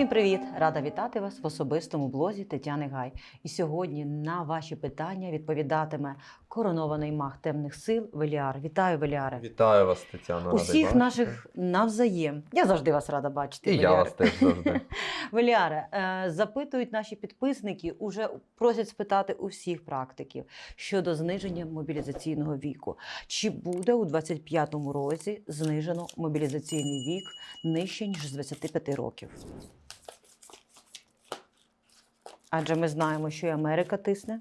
Усім привіт! Рада вітати вас в особистому блозі Тетяни Гай. І сьогодні на ваші питання відповідатиме коронований маг темних сил Веліар. Вітаю, Веліаре! Вітаю вас, Тетяно. радий Усіх бачити. наших навзаєм. Я завжди вас рада бачити. І я вас теж завжди. Веліаре, е, запитують наші підписники, уже просять спитати усіх практиків щодо зниження мобілізаційного віку. Чи буде у 25-му році знижено мобілізаційний вік нижче ніж з 25 років? Адже ми знаємо, що і Америка тисне.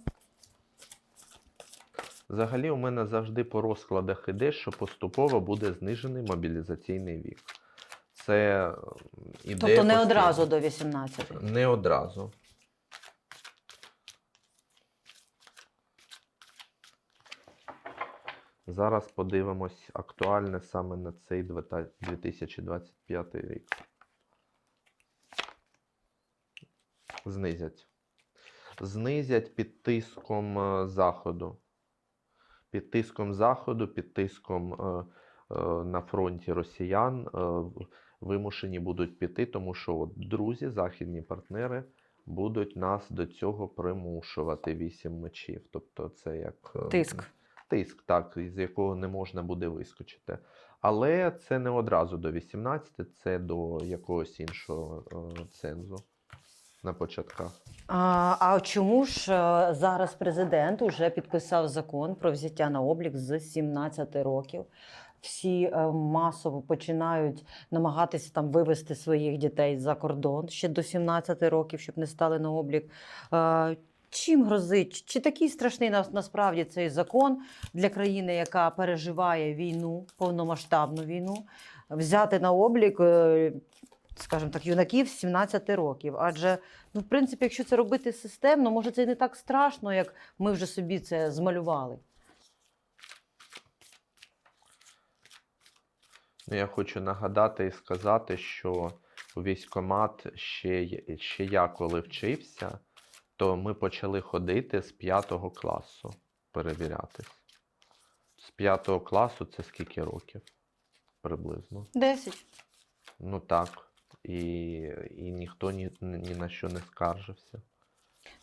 Взагалі, у мене завжди по розкладах іде, що поступово буде знижений мобілізаційний вік. Це іде Тобто не постійно. одразу до 18. Не одразу. Зараз подивимось актуальне саме на цей 2025 рік. Знизять. Знизять під тиском е, заходу. Під тиском заходу, під тиском е, е, на фронті росіян вимушені будуть піти, тому що от друзі, західні партнери будуть нас до цього примушувати вісім мечів. Тобто це як Тиск. тиск, так, з якого не можна буде вискочити. Але це не одразу до 18, це до якогось іншого цензу на початках. А, а чому ж е, зараз президент уже підписав закон про взяття на облік з 17 років? Всі е, масово починають намагатися там вивести своїх дітей за кордон ще до 17 років, щоб не стали на облік. Е, Чим грозить? Чи такий страшний нас- насправді цей закон для країни, яка переживає війну, повномасштабну війну, взяти на облік, скажімо так, юнаків з 17 років? Адже Ну, в принципі, якщо це робити системно, може це і не так страшно, як ми вже собі це змалювали. Ну, я хочу нагадати і сказати, що у військкомат ще, ще я коли вчився, то ми почали ходити з 5 класу перевірятись. З 5 класу це скільки років? Приблизно. Десять. Ну так. І, і ніхто ні, ні на що не скаржився.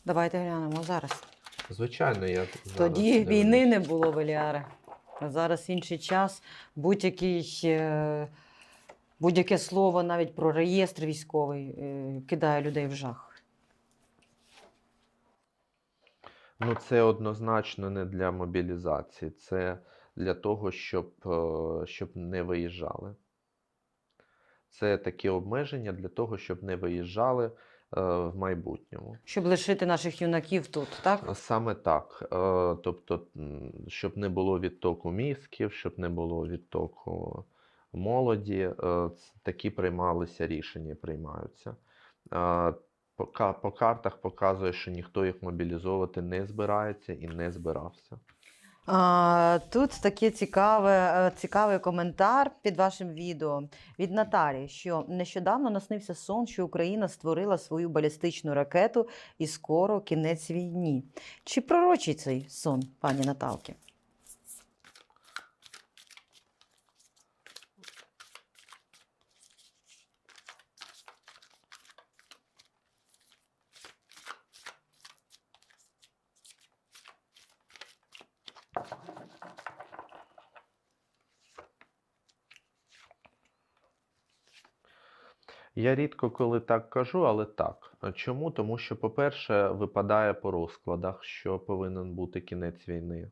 Давайте глянемо зараз. Звичайно, я зараз Тоді дивлюсь. війни не було Веліаре. А зараз інший час. Будь-який, е, будь-яке слово навіть про реєстр військовий е, кидає людей в жах. Ну, це однозначно не для мобілізації, це для того, щоб, е, щоб не виїжджали. Це такі обмеження для того, щоб не виїжджали е, в майбутньому. Щоб лишити наших юнаків тут, так? Саме так. Е, Тобто, щоб не було відтоку мізків, щоб не було відтоку молоді, е, такі приймалися рішення, приймаються. Е, По, по картах показує, що ніхто їх мобілізовувати не збирається і не збирався. Тут такий цікаве, е, цікавий коментар під вашим відео від Наталі, що нещодавно наснився сон, що Україна створила свою балістичну ракету і скоро кінець війні. Чи пророчий цей сон, пані Наталки? Я рідко коли так кажу, але так. Чому? Тому що, по-перше, випадає по розкладах, що повинен бути кінець війни.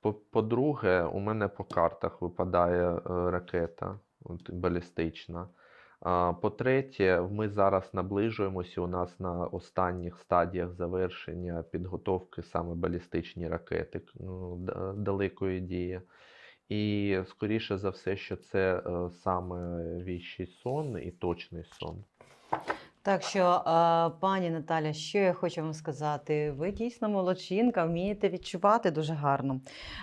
По- По-друге, у мене по картах випадає е, ракета балістична. По-третє, ми зараз наближуємося. У нас на останніх стадіях завершення підготовки саме балістичні ракети ну, далекої дії. І скоріше за все, що це е, саме віщий сон і точний сон. Так що, е, пані Наталя, що я хочу вам сказати? Ви дійсно молодчинка, вмієте відчувати дуже гарно.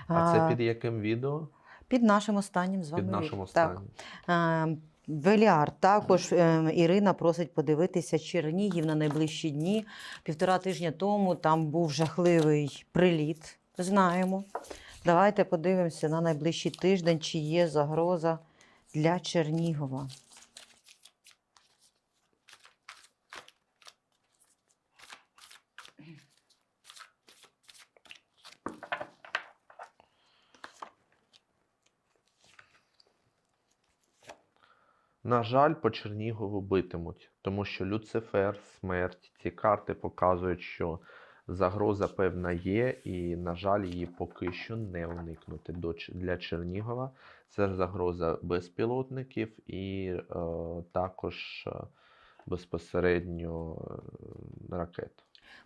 А це під яким відео? під нашим останнім з вами. Під нашим останнім. Так. Е, Веліар, також е, Ірина просить подивитися Чернігів на найближчі дні. Півтора тижня тому там був жахливий приліт. Знаємо. Давайте подивимося на найближчий тиждень, чи є загроза для Чернігова. На жаль, по Чернігову битимуть, тому що Люцифер, смерть, ці карти показують, що загроза певна є, і, на жаль, її поки що не уникнути. Для Чернігова це загроза безпілотників і е, також е, безпосередньо е, ракет.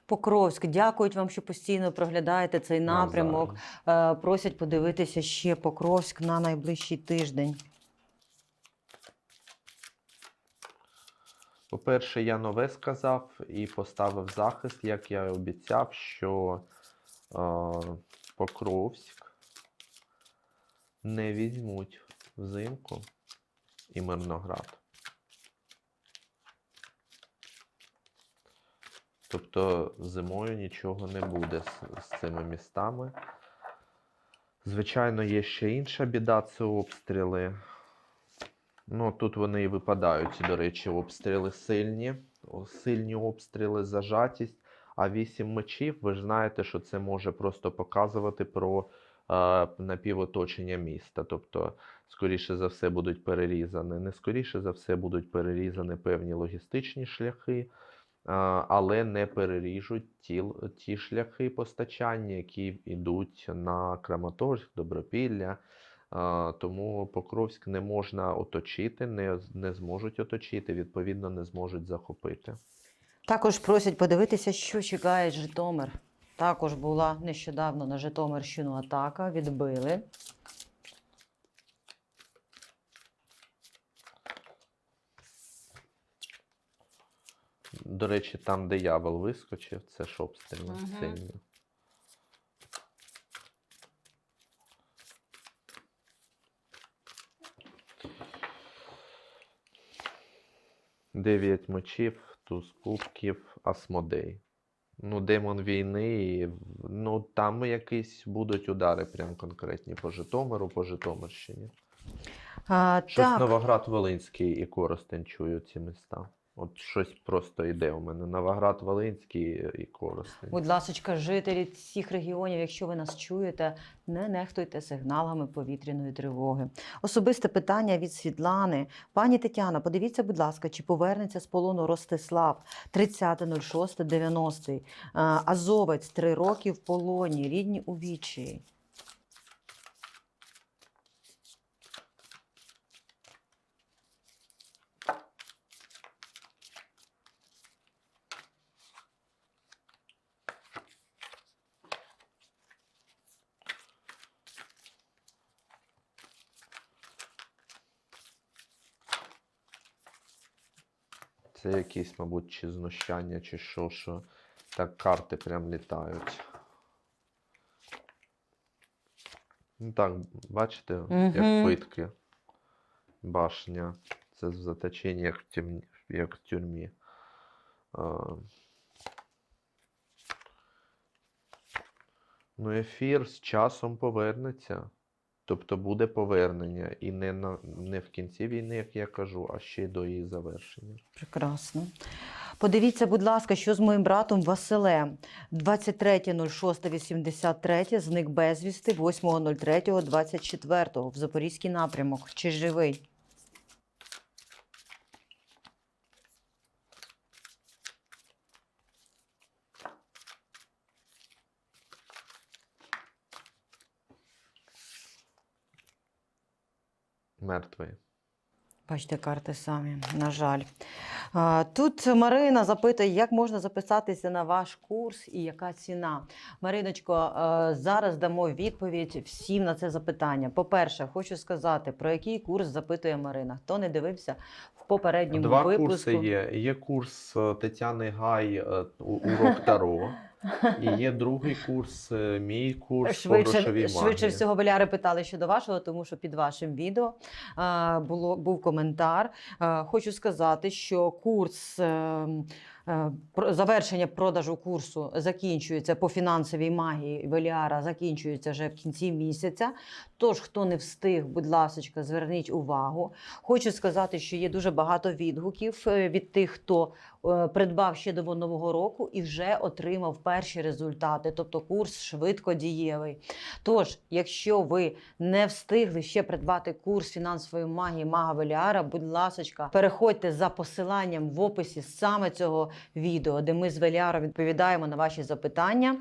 Покровськ, дякують вам, що постійно проглядаєте цей напрямок. Навзаєм. Е, Просять подивитися ще Покровськ на найближчий тиждень. По-перше, я нове сказав і поставив захист, як я і обіцяв, що е, Покровськ не візьмуть взимку і Мирноград. Тобто зимою нічого не буде з, з цими містами. Звичайно, є ще інша біда це обстріли. Ну, тут вони і випадають, до речі, обстріли сильні, сильні обстріли, зажатість. А вісім мечів, ви ж знаєте, що це може просто показувати про е, напівоточення міста. Тобто, скоріше за все, будуть перерізані. Не скоріше за все будуть перерізані певні логістичні шляхи, е, але не переріжуть ті, ті шляхи постачання, які йдуть на Краматорськ, Добропілля. Тому Покровськ не можна оточити, не, не зможуть оточити, відповідно, не зможуть захопити. Також просять подивитися, що чекає Житомир. Також була нещодавно на Житомирщину атака, відбили. До речі, там, де диявол вискочив, це ж обстріли Мгм. сильні. Дев'ять мечів, туз кубків, Асмодей. Ну, демон війни, ну там якісь будуть удари, прям конкретні по Житомиру, по Житомирщині. А, Щось так, Новоград Волинський і Коростень чую ці міста. От щось просто йде у мене. Новоград Волинський і Коростень. будь ласочка, жителі всіх регіонів, якщо ви нас чуєте, не нехтуйте сигналами повітряної тривоги. Особисте питання від Світлани. Пані Тетяна, подивіться, будь ласка, чи повернеться з полону Ростислав 30.06.90. А, Азовець три роки в полоні, рідні у вічі. Це якісь, мабуть, чи знущання, чи що, що так карти прям літають. Ну так, бачите, як питки. Башня. Це в заточенні, як в, як в тюрмі. А, Ну, ефір з часом повернеться. Тобто буде повернення. І не, на, не в кінці війни, як я кажу, а ще до її завершення. Прекрасно. Подивіться, будь ласка, що з моїм братом Василем. 23.06.83 зник безвісти 8.03.24 в Запорізький напрямок. Чи живий? Мертвий. Бачите, карти самі, на жаль. Тут Марина запитує, як можна записатися на ваш курс і яка ціна. Мариночко, зараз дамо відповідь всім на це запитання. По-перше, хочу сказати, про який курс запитує Марина. Хто не дивився в попередньому Два випуску. курси є. Є курс е, Тетяни Гай е, урок Таро, і є другий курс, е, мій курс по грошовій Швидше, магії. швидше всього Валяри питали щодо вашого, тому що під вашим відео було, був коментар. Хочу сказати, що курс е, Е, про- Завершення продажу курсу закінчується по фінансовій магії Веліара, закінчується вже в кінці місяця. Тож, хто не встиг, будь ласка, зверніть увагу. Хочу сказати, що є дуже багато відгуків е, від тих, хто е, придбав ще до нового року і вже отримав перші результати. Тобто курс швидко дієвий. Тож, якщо ви не встигли ще придбати курс фінансової магії Мага Веліара, будь ласка, переходьте за посиланням в описі саме цього відео, де ми з Веліаром відповідаємо на ваші запитання.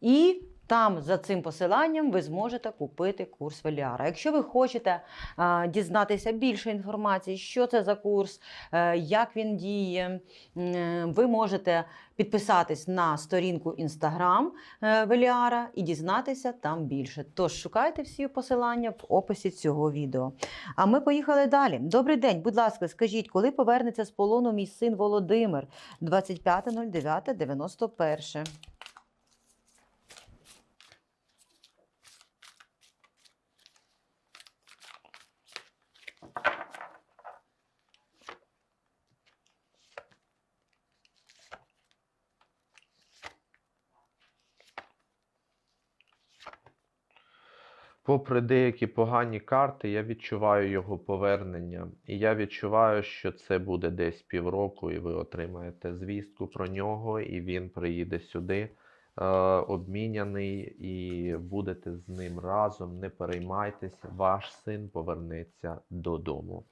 І там за цим посиланням ви зможете купити курс Веліара. Якщо ви хочете а, дізнатися більше інформації, що це за курс, е, як він діє, е, ви можете підписатись на сторінку Instagram е, Веліара і дізнатися там більше. Тож шукайте всі посилання в описі цього відео. А ми поїхали далі. Добрий день, будь ласка, скажіть, коли повернеться з полону мій син Володимир 25.09.91? Попри деякі погані карти, я відчуваю його повернення. І я відчуваю, що це буде десь півроку, і ви отримаєте звістку про нього, і він приїде сюди, е, обміняний, і будете з ним разом. Не переймайтесь, ваш син повернеться додому.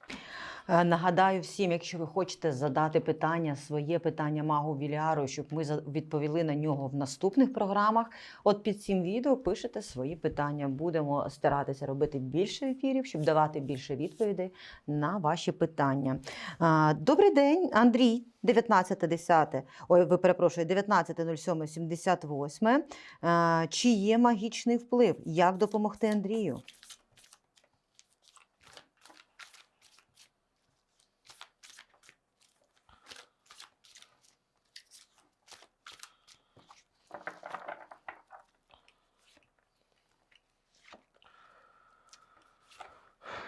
Е, Нагадаю всім, якщо ви хочете задати питання, своє питання магу Віліару, щоб ми відповіли на нього в наступних програмах. От під цим відео пишете свої питання. Будемо старатися робити більше ефірів, щоб давати більше відповідей на ваші питання. А, Добрий день, Андрій. 19.10, ой, ви перепрошую, 19.07.78. Е, Чи є магічний вплив? Як допомогти Андрію?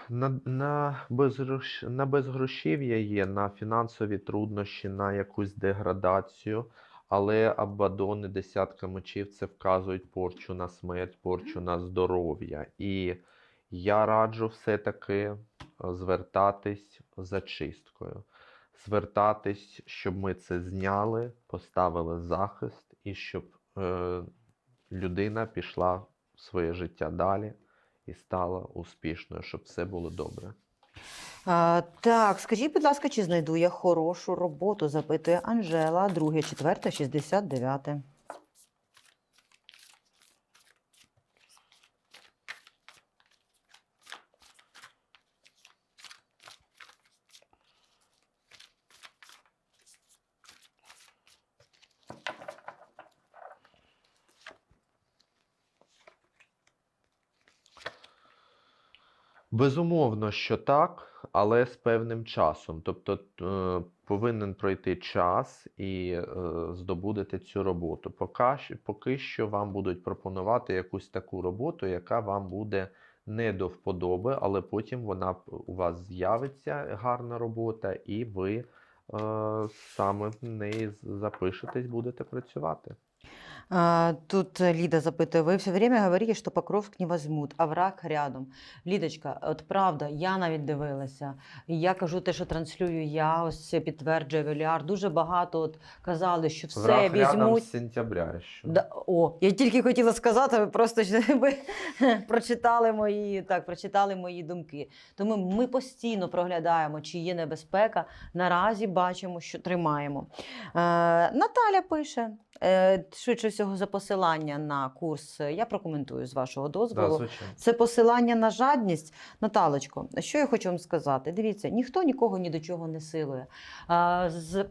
На, на, безгрош... на безгрошів'я є, на фінансові труднощі, на якусь деградацію, але Абадони, десятка мечів це вказують порчу на смерть, порчу на здоров'я. І я раджу все-таки е, звертатись за чисткою. Звертатись, щоб ми це зняли, поставили захист і щоб е, людина пішла в своє життя далі і стала успішною, щоб все було добре. А, так, скажіть, будь ласка, чи знайду я хорошу роботу? запитує Анжела, 2, 4, 69. Безумовно, що так, але з певним часом. Тобто е, повинен пройти час і е, здобудете цю роботу. Поки, що вам будуть пропонувати якусь таку роботу, яка вам буде не до вподоби, але потім вона у вас з'явиться гарна робота, і ви е, саме в неї запишетесь, будете працювати. А, тут Лида запытывает, вы все время говорите, что Покровск не возьмут, а враг рядом. Лідочка, от правда, я навіть дивилася. І я кажу те, що транслюю я, ось це підтверджує Веліар. Дуже багато от казали, що все Враг рядом візьмуть. з сентября. Що? Да, о, я тільки хотіла сказати, ви просто щоб ви прочитали мої, так, прочитали мої думки. Тому ми постійно проглядаємо, чи є небезпека. Наразі бачимо, що тримаємо. Е, Наталя пише. е, Швидше всього за посилання на курс я прокоментую з вашого дозволу. звичайно. Це посилання на жадність. Наталочко, що я хочу вам сказати? Дивіться, ніхто нікого ні до чого не силує.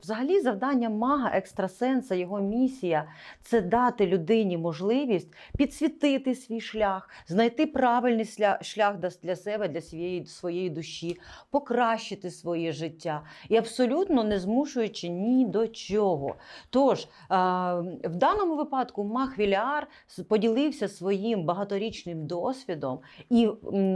Взагалі, завдання мага, екстрасенса, його місія це дати людині можливість підсвітити свій шлях, знайти правильний шлях для- для себе, для своєї, своєї душі, покращити своє життя і абсолютно не змушуючи ні до чого. Тож, в даному випадку. Випадку Махвіляр поділився своїм багаторічним досвідом і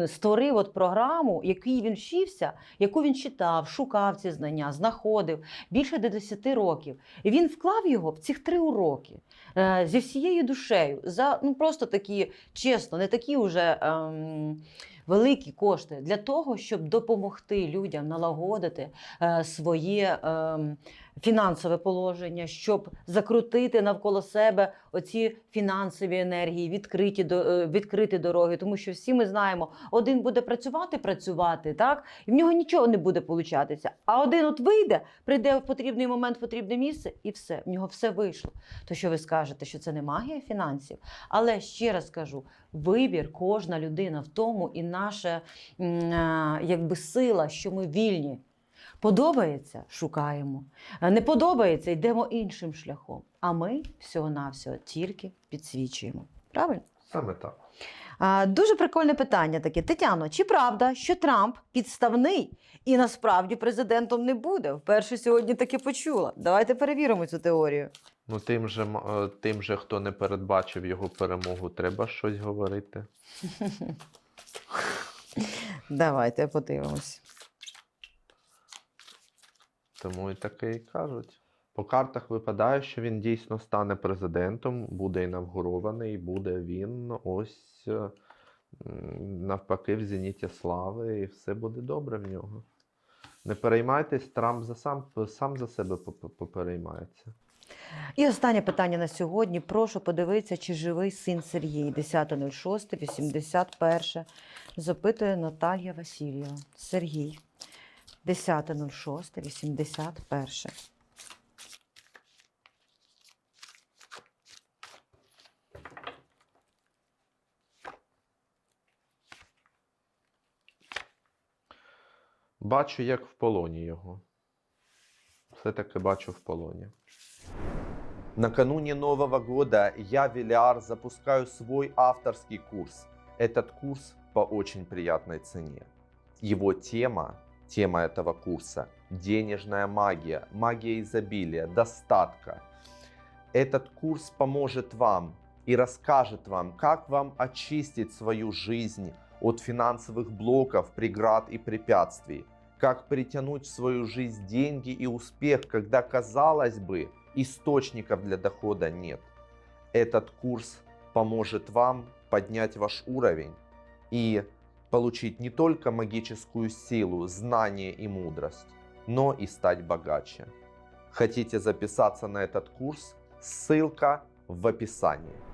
створив от програму, якій він вчився, яку він читав, шукав ці знання, знаходив більше до 10 років. І він вклав його в цих три уроки е, зі всією душею. За ну просто такі, чесно, не такі вже. Ем, Великі кошти для того, щоб допомогти людям налагодити е, своє ем, фінансове положення, щоб закрутити навколо себе оці фінансові енергії, відкриті е, відкриті дороги. Тому що всі ми знаємо, один буде працювати, працювати, так і в нього нічого не буде получатися. А один от вийде, прийде в потрібний момент, в потрібне місце, і все в нього все вийшло. То що ви скажете, що це не магія фінансів? Але ще раз кажу: вибір кожна людина в тому, і наша якби сила, що ми вільні. Подобається, шукаємо. Не подобається, йдемо іншим шляхом. А ми всього-навсього тільки підсвічуємо. Правильно? Саме так. А, дуже прикольне питання таке. Тетяно, чи правда, що Трамп підставний і насправді президентом не буде? Вперше сьогодні таке почула. Давайте перевіримо цю теорію. Ну, тим же, е, тим же, хто не передбачив його перемогу, треба щось говорити. Давайте подивимось. Тому і таке і кажуть. По картах випадає, що він дійсно стане президентом, буде інавгурований, буде він ось е, навпаки в зеніті слави, і все буде добре в нього. Не переймайтесь, Трамп за сам, сам за себе попереймається. І останнє питання на сьогодні. Прошу подивитися, чи живий син Сергій, 10.06.81. Запитує Наталія Васильєва. Сергій, 10.06.81. Бачу, як в полоні його. Все-таки бачу в полоні. Накануне Нового года я, Велиар, запускаю свой авторский курс. Этот курс по очень приятной цене. Его тема, тема этого курса – денежная магия, магия изобилия, достатка. Этот курс поможет вам и расскажет вам, как вам очистить свою жизнь от финансовых блоков, преград и препятствий, как притянуть в свою жизнь деньги и успех, когда, казалось бы, источников для дохода нет. Этот курс поможет вам поднять ваш уровень и получить не только магическую силу, знание и мудрость, но и стать богаче. Хотите записаться на этот курс? Ссылка в описании.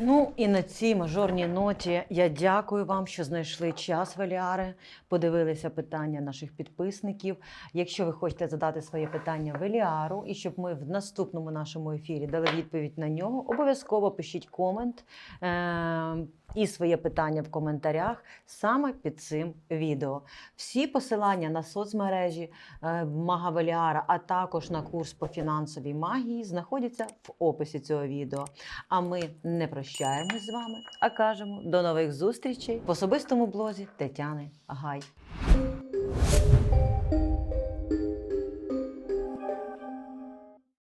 Ну і на цій мажорній ноті я дякую вам, що знайшли час, Веліари, подивилися питання наших підписників. Якщо ви хочете задати своє питання Веліару, і щоб ми в наступному нашому ефірі дали відповідь на нього, обов'язково пишіть комент е- і своє питання в коментарях саме під цим відео. Всі посилання на соцмережі е, Мага Веліара, а також на курс по фінансовій магії знаходяться в описі цього відео. А ми не прощаємось з вами, а кажемо до нових зустрічей в особистому блозі Тетяни Гай.